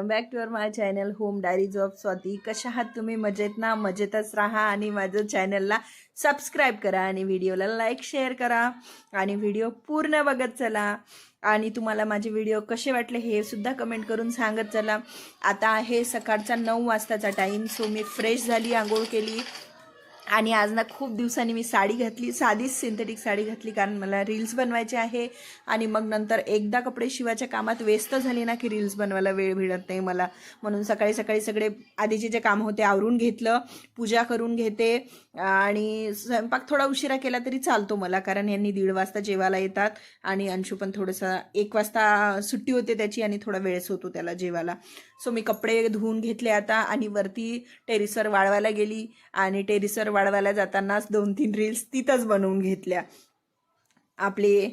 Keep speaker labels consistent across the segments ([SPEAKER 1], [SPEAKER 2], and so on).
[SPEAKER 1] Welcome back to uh my channel home diaries of Swati कशा आहात तुम्ही? मजेत ना? मजेतच राहा आणि माझं चॅनलला सबस्क्राईब करा आणि व्हिडिओला लाईक शेअर करा. आणि व्हिडिओ पूर्ण बघत चला. आणि तुम्हाला माझे व्हिडिओ कसे वाटले हे सुद्धा कमेंट करून सांगत चला. आता आहे सकाळचा नऊ वाजताचा टाईम सो मी फ्रेश झाली आंघोळ केली. आणि आज ना खूप दिवसांनी मी साडी घातली साधीच सिंथेटिक साडी घातली कारण मला रील्स बनवायचे आहे. आणि मग नंतर एकदा कपडे शिवायच्या कामात व्यस्त झाली ना की रील्स बनवायला वेळ मिळत नाही मला. म्हणून सकाळी सकाळी सगळे आधीचे जे काम होते आवरून घेतलं पूजा करून घेते. आणि स्वयंपाक थोडा उशिरा केला तरी चालतो मला कारण यांनी दीड वाजता जेवायला येतात. आणि अंशू पण थोडंसं एक वाजता सुट्टी होते त्याची आणि थोडा वेळच होतो त्याला जेवायला. सो मी कपडे धुवून घेतले आता आणि वरती टेरिसवर वाळवायला गेली आणि टेरिसवर वाळवायला जातानाच दोन तीन रील्स तिथंच बनवून घेतल्या. आपले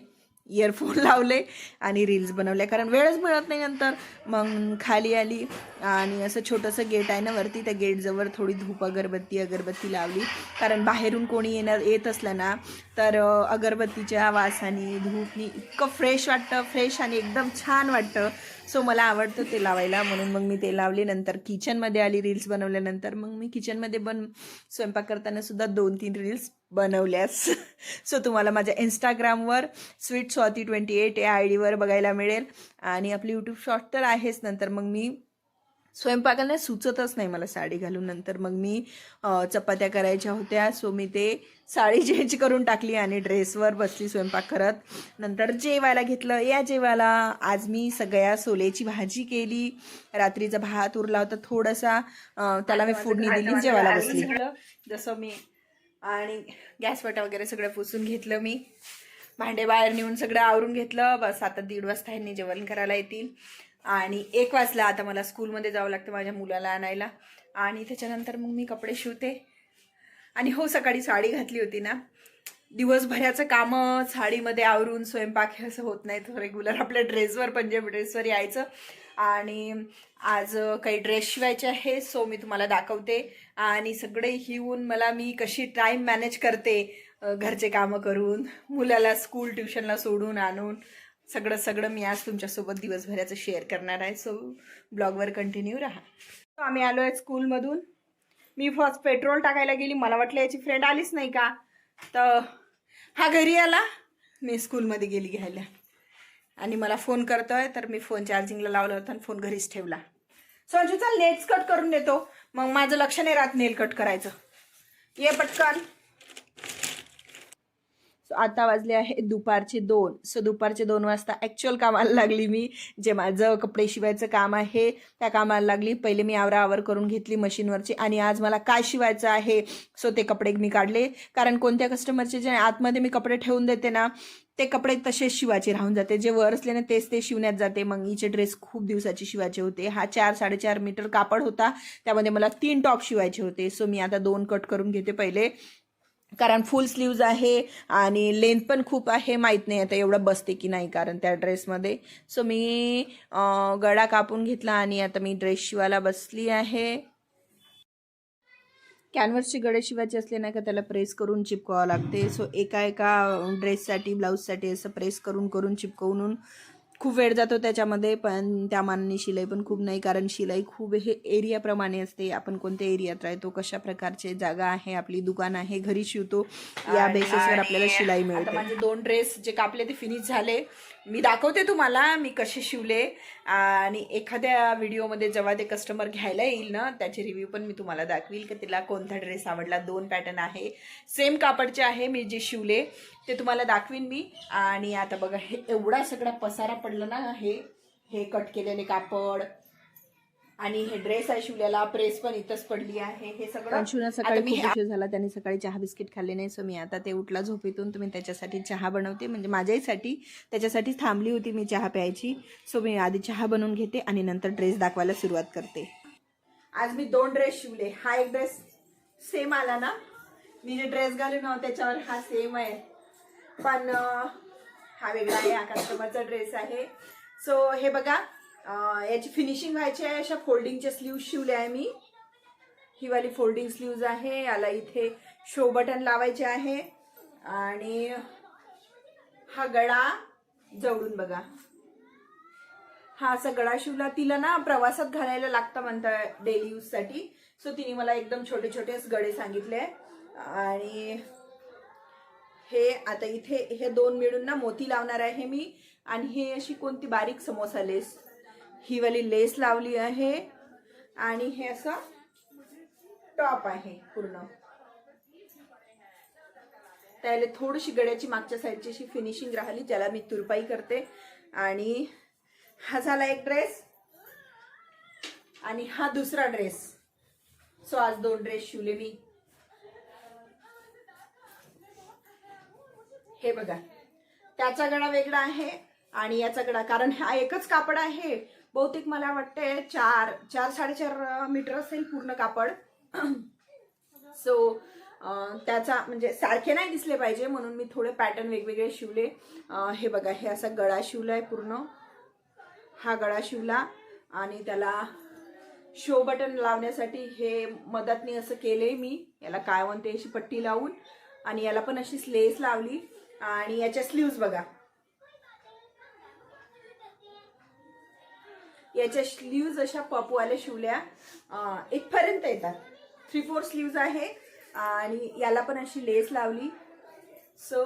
[SPEAKER 1] इयरफोन लावले आणि रील्स बनवल्या. कारण वेळच मिळत नाही नंतर. मग खाली आली आणि असं छोटंसं गेट आहे ना वरती त्या गेटजवळ थोडी धूप अगरबत्ती अगरबत्ती लावली. कारण बाहेरून कोणी येणार येत असलं ना तर अगरबत्तीच्या वासाने धूपनी इतकं फ्रेश वाटतं फ्रेश आणि एकदम छान वाटतं. सो मला आवडतं ते लावायला. म्हणून मग मी ते लावले. नंतर किचनमध्ये आली रील्स बनवल्यानंतर. मग मी किचनमध्ये बन स्वयंपाक करताना सुद्धा दोन तीन रील्स बनवल्यास. सो तुम्हाला माझ्या इंस्टाग्रामवर स्वीट स्वाती ट्वेंटी एट या आय डीवर बघायला मिळेल. आणि आपली यूट्यूब शॉर्ट तर आहेच. नंतर मग मी स्वयंपाकाला सुचतच नाही मला साडी घालून नंतर. मग मी चपात्या करायच्या होत्या सो मी ते साडी चेंज करून टाकली आणि ड्रेसवर बसली स्वयंपाक करत. नंतर जेवायला घेतलं. या जेवायला आज मी सगळ्या सोल्याची भाजी केली. रात्रीचा भात उरला होता थोडासा. त्याला मी फोडणी दिली जेवायला बसली. जसं मी आणि गॅस वाटा वगैरे सगळं पुसून घेतलं मी. भांडे बाहेर नेऊन सगळं आवरून घेतलं. बस आता दीड वाजता ह्यांनी जेवण करायला येतील. आणि एक वाजला आता मला स्कूलमध्ये जावं लागतं माझ्या मुलाला आणायला. आणि त्याच्यानंतर मग मी कपडे शिवते. आणि हो सकाळी साडी घातली होती ना. दिवसभराचं कामं साडीमध्ये आवरून स्वयंपाक हे असं होत नाही तर रेग्युलर आपल्या ड्रेसवर पंजाबी ड्रेसवर यायचं. आणि आज काही ड्रेस शिवायचे आहे सो मी तुम्हाला दाखवते. आणि सगळे हिवून मला मी कशी टाईम मॅनेज करते घरचे कामं करून मुलाला स्कूल ट्युशनला सोडून आणून सगळं सगळं मी आज तुमच्यासोबत दिवसभराचं शेअर करणार आहे. सो ब्लॉगवर कंटिन्यू राहा. So, आम्ही आलो आहे स्कूलमधून मी फर्स्ट पेट्रोल टाकायला गेली. मला वाटलं याची फ्रेंड आलीच नाही का? तर हा घरी आला. मी स्कूलमध्ये गेली घ्यायला. आणि मला फोन करतोय तर मी फोन चार्जिंगला लावला होता आणि फोन घरीच ठेवला. संजूचा चल नेल्स कट करून देतो. मग माझं लक्ष नाही राहत नेल कट करायचं. ये पटकन. सो आता वाजले आहे दुपारचे दोन. सो दुपारचे दोन वाजता ॲक्च्युअल कामाला लागली मी जे माझं कपडे शिवायचं काम आहे त्या कामाला लागली. पहिले मी आवरा आवर करून घेतली मशीनवरची आणि आज मला काय शिवायचं आहे सो ते कपडे मी काढले. कारण कोणत्या कस्टमरचे जे आतमध्ये मी कपडे ठेवून देते ना ते कपडे तसेच शिवायचे राहून जाते. जे वर असले ना तेच ते शिवण्यात जाते. मग हिचे ड्रेस खूप दिवसाचे शिवायचे होते. हा चार साडेचार मीटर कापड होता. त्यामध्ये मला तीन टॉप शिवायचे होते. सो मी आता दोन कट करून घेते पहिले. कारण फुल स्लीव्ज आहे आणि लेंथ पण खूप आहे माहीत नाही आता एवढं बसते की नाही कारण त्या ड्रेसमध्ये सो मी गळा कापून घेतला आणि आता मी ड्रेस शिवायला बसली आहे. कॅनव्हसचे गळे शिवायचे असले नाही का त्याला प्रेस करून चिपकावं लागते. सो एका एका ड्रेससाठी ब्लाऊजसाठी असं प्रेस करून करून चिपकवून खूप वेळ जातो त्याच्यामध्ये पण त्या मानाने शिलाई पण खूप नाही कारण शिलाई खूप हे एरियाप्रमाणे असते. आपण कोणत्या एरियात राहतो कशा प्रकारचे जागा आहे आपली दुकान आहे घरी शिवतो या बेसिसवर आपल्याला शिलाई मिळते. माझे दोन ड्रेस जे कापले ते फिनिश झाले. मी दाखवते तुम्हाला मी कसे शिवले. आणि एखाद्या व्हिडिओमध्ये जेव्हा ते कस्टमर घ्यायला येईल ना त्याचे रिव्ह्यू पण मी तुम्हाला दाखवील की तिला कोणता ड्रेस आवडला. दोन पॅटर्न आहे. सेम कापडचे आहे मी जे शिवले ते तुम्हाला दाखवीन मी. आणि आता बघा हे एवढा सगळा पसारा पडला ना हे हे कट केलेले कापड. आणि हे ड्रेस आहे शिवलेला प्रेस पण इथंच पडली आहे. हे सगळं
[SPEAKER 2] अंशूला सकाळी खूप उशीर झाला त्यांनी सकाळी चहा बिस्किट खाल्ले नाही. सो मी आता ते उठला झोपेतून तुम्ही त्याच्यासाठी चहा बनवते. म्हणजे माझ्याहीसाठी त्याच्यासाठी थांबली होती मी चहा प्यायची. सो मी आधी चहा बनवून घेते आणि नंतर ड्रेस दाखवायला सुरुवात करते.
[SPEAKER 1] आज मी दोन ड्रेस शिवले. हा एक ड्रेस सेम आला ना? मी जे ड्रेस घालून आहो त्याच्यावर हा सेम आहे. पण हा वेगळा आहे. हा कस्टमरचा ड्रेस आहे. सो हे बघा याची फिनिशिंग व्हायची आहे अशा फोल्डिंगच्या स्लीव्ज शिवले आहे मी. ही वाली फोल्डिंग स्लीव्ज आहे याला इथे शो बटन लावायचे आहे. आणि हा गळा जवळून बघा. हा असा गळा शिवला तिला ना प्रवासात घालायला लागतं म्हणतं डेली यूजसाठी सो तिने मला एकदम छोटे छोटेच गळे सांगितले. आणि हे आता इथे हे दोन मिळून ना मोती लावणार आहे मी. आणि हे अशी कोणती बारीक समोसा लेस ही वाली लेस लावली आहे. आणि हे असं टॉप आहे पूर्ण. त्याला थोडीशी गळ्याची मागच्या साईडची अशी फिनिशिंग राहिली ज्याला मी तुरपाई करते. आणि हा झाला एक ड्रेस आणि हा दुसरा ड्रेस सो आज दोन ड्रेस शिवले मी. हे बघा. त्याचा गळा वेगळा आहे आणि याचा गळा कारण हा एकच कापड आहे. बहुतेक मला वाटते चार चार साडेचार मीटर असेल पूर्ण कापड. सो त्याचा म्हणजे सारखे नाही दिसले पाहिजे म्हणून मी थोडे पॅटर्न वेगवेगळे शिवले. हे बघा हे असा गळा आहे पूर्ण. हा गळा शिवला आणि त्याला शो बटन लावण्यासाठी हे मदतने असं केलंय मी. याला काय म्हणते अशी पट्टी लावून आणि याला पण अशी स्लेस लावली. आणि याच्या स्लीव्ज बघा. याच्या स्लीव्ज अशा पपवाल्या शिवल्या. इथपर्यंत येतात. थ्री फोर स्लीव्ज आहे. आणि याला पण अशी लेस लावली. सो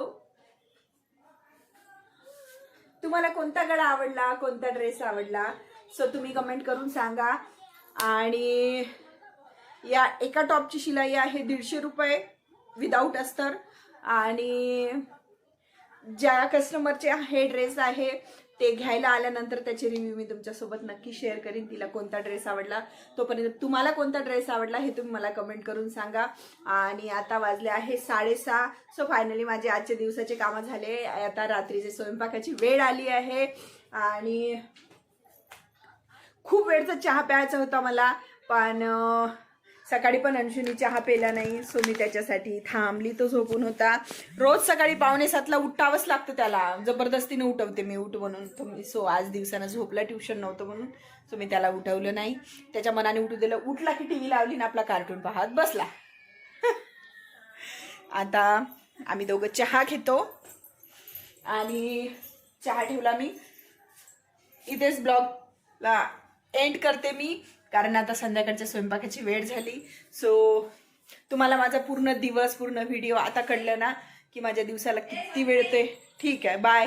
[SPEAKER 1] तुम्हाला कोणता गळा आवडला? कोणता ड्रेस आवडला? सो तुम्ही कमेंट करून सांगा. आणि या एका टॉपची शिलाई आहे दीडशे रुपये विदाऊट अस्तर. आणि ज्या कस्टमरचे हे ड्रेस आहे ते घ्यायला आल्यानंतर त्याचे रिव्ह्यू मी तुमच्यासोबत नक्की शेअर करीन. तिला कोणता ड्रेस आवडला तोपर्यंत तुम्हाला कोणता ड्रेस आवडला हे तुम्ही मला कमेंट करून सांगा. आणि आता वाजले आहे साडेसहा. सो फायनली माझे आजच्या दिवसाचे कामं झाले. आता रात्रीचे स्वयंपाकाची वेळ आली आहे. आणि खूप वेळचा चहा प्यायचा होता मला पण सकाळी पण अंशुनी चहा पेला नाही सो मी त्याच्यासाठी थांबली तो झोपून होता. रोज सकाळी पावणे सातला उठावंच लागतं त्याला. जबरदस्तीने उठवते मी उठ म्हणून. सो आज दिवसानं झोपला ट्युशन नव्हतं म्हणून. सो मी त्याला उठवलं नाही. त्याच्या मनाने उठू दिलं. उठला की टी व्ही लावली ना आपला कार्टून पाहत बसला. आता आम्ही दोघं चहा घेतो. आणि चहा ठेवला मी. इथेच ब्लॉगला एंड करते मी. कारण आता संध्याकाळच्या स्वयंपाकाची वेळ झाली. सो तुम्हाला माझा पूर्ण दिवस पूर्ण व्हिडिओ आता कळलं ना की माझ्या दिवसाला किती वेळ ते ठीक आहे बाय